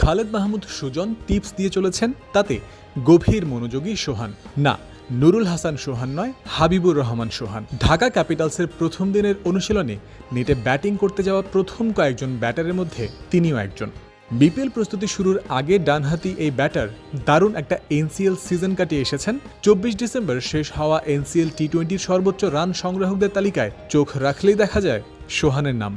Khaled Mahmud Sujan tips দিয়ে চলেছেন, তাতে গভীর মনোযোগী সোহান। না, নুরুল হাসান সোহান নয়, হাবিবুর রহমান সোহান। ঢাকা ক্যাপিটালসের প্রথম দিনের অনুশীলনে নেটে ব্যাটিং করতে যাওয়া প্রথম কয়েকজন ব্যাটারের মধ্যে তিনিও একজন। বিপিএল প্রস্তুতি শুরুর আগে ডানহাতি এই ব্যাটার দারুণ একটা এনসিএল সিজন কাটিয়ে এসেছেন। চব্বিশ ডিসেম্বর শেষ হওয়া এনসিএল টি টোয়েন্টির সর্বোচ্চ রান সংগ্রাহকদের তালিকায় চোখ রাখলেই দেখা যায় সোহানের নাম।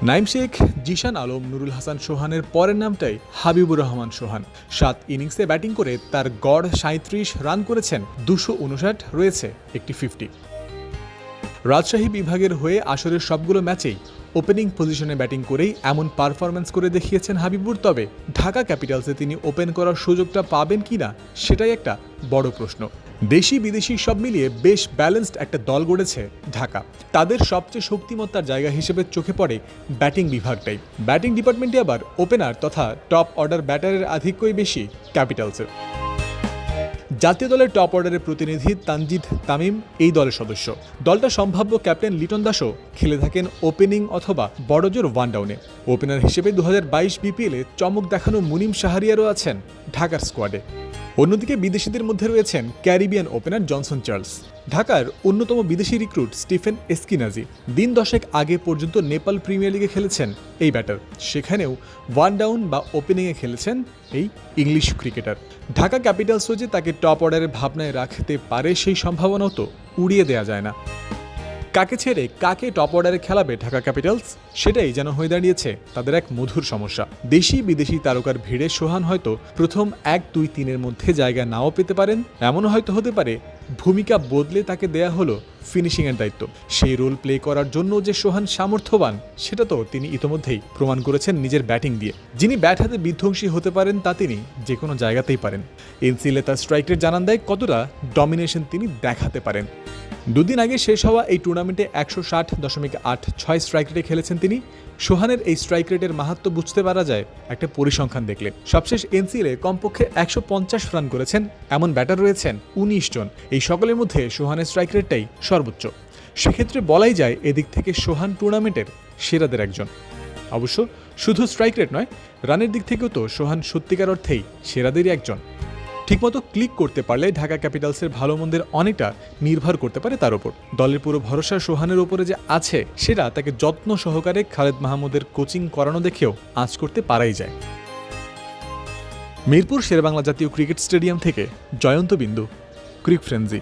নাইম শেখ, জিশান আলম, নুরুল হাসান সোহানের পরের নামটাই হাবিবুর রহমান সোহান। সাত ইনিংসে ব্যাটিং করে তার গড় সাঁত্রিশ রান করেছেন, দুশো উনষাট রয়েছে একটি ফিফটি রাজশাহী বিভাগের হয়ে আসরের সবগুলো ম্যাচেই ওপেনিং পজিশনে ব্যাটিং করেই এমন পারফরম্যান্স করে দেখিয়েছেন হাবিবুর, তবে ঢাকা ক্যাপিটালসে তিনি ওপেন করার সুযোগটা পাবেন কিনা, সেটাই একটা বড় প্রশ্ন। দেশি বিদেশি সব মিলিয়ে বেশ ব্যালেন্সড একটা দল গড়েছে ঢাকা। তাদের সবচেয়ে শক্তিমত্তার জায়গা হিসেবে চোখে পড়ে ব্যাটিং বিভাগটাই। ব্যাটিং ডিপার্টমেন্টে আবার ওপেনার তথা টপ অর্ডার ব্যাটারের আধিক্যই বেশি ক্যাপিটালসের জাতীয় দলের টপ অর্ডারের প্রতিনিধি তানজিদ তামিম এই দলের সদস্য। দলটা সম্ভাব্য ক্যাপ্টেন লিটন দাসও খেলে থাকেন ওপেনিং অথবা বড়জোর ওয়ান ডাউনে ওপেনার হিসেবে দু হাজার বাইশ বিপিএলে চমক দেখানো মুনিম সাহারিয়ারও আছেন ঢাকার স্কোয়াডে অন্যদিকে বিদেশিদের মধ্যে রয়েছেন ক্যারিবিয়ান ওপেনার জনসন চার্লস। ঢাকার অন্যতম বিদেশি রিক্রুট স্টিফেন এসকিনাজি। দিন দশেক আগে পর্যন্ত নেপাল প্রিমিয়ার লিগে খেলেছেন এই ব্যাটার। সেখানেও ওয়ান ডাউন বা ওপেনিংয়ে খেলেছেন এই ইংলিশ ক্রিকেটার। ঢাকা ক্যাপিটালসও যে তাকে টপ অর্ডারের ভাবনায় রাখতে পারে সেই সম্ভাবনাও তো উড়িয়ে দেওয়া যায় না। কাকে ছেড়ে কাকে টপ অর্ডারে খেলাবে ঢাকা ক্যাপিটালস সেটাই যেন হয়ে দাঁড়িয়েছে তাদের এক মধুর সমস্যা। দেশি বিদেশি তারকার ভিড়ে সোহান হয়তো প্রথম এক দুই তিনের মধ্যে জায়গা নাও পেতে পারেন। এমনও হয়তো হতে পারে ভূমিকা বদলে তাকে দেয়া হলো ফিনিশিংয়ের দায়িত্ব। সেই রোল প্লে করার জন্য যে সোহান সামর্থ্যবান, সেটা তো তিনি ইতোমধ্যেই প্রমাণ করেছেন নিজের ব্যাটিং দিয়ে। যিনি ব্যাট হাতে বিধ্বংসী হতে পারেন, তা তিনি যে কোনো জায়গাতেই পারেন। এনসিএলে তার স্ট্রাইকের জানান দেয় কতটা ডমিনেশন তিনি দেখাতে পারেন। দুদিন আগে শেষ হওয়া এই টুর্নামেন্টে একশো ষাট দশমিক আট ছয় স্ট্রাইক রেটে খেলেছেন তিনি। সোহানের এই স্ট্রাইক রেটের মাহাত্ম বুঝতে পারা যায়, একটা পরিসংখ্যান দেখলে। সবশেষ এনসিএলে কমপক্ষে একশো পঞ্চাশ রান করেছেন, এমন ব্যাটার রয়েছেন উনিশ জন। এই সকলের মধ্যে সোহানের স্ট্রাইক রেটটাই সর্বোচ্চ। সেক্ষেত্রে বলাই যায় এদিক থেকে সোহান টুর্নামেন্টের সেরাদের একজন। অবশ্য শুধু স্ট্রাইক রেট নয় রানের দিক থেকেও তো সোহান সত্যিকার অর্থেই সেরাদেরই একজন। ঠিকমতো ক্লিক করতে পারলে ঢাকা ক্যাপিটালসের ভালো মন্দের অনেকটা নির্ভর করতে পারে তার উপর। দলের পুরো ভরসা সোহানের উপরে যে আছে, সেটা তাকে যত্ন সহকারে খালেদ মাহমুদের কোচিং করানো দেখেও আজ করতে পারাই যায়। মিরপুর শেরবাংলা জাতীয় ক্রিকেট স্টেডিয়াম থেকে জয়ন্ত বিন্দু, ক্রিক ফ্রেন্সি।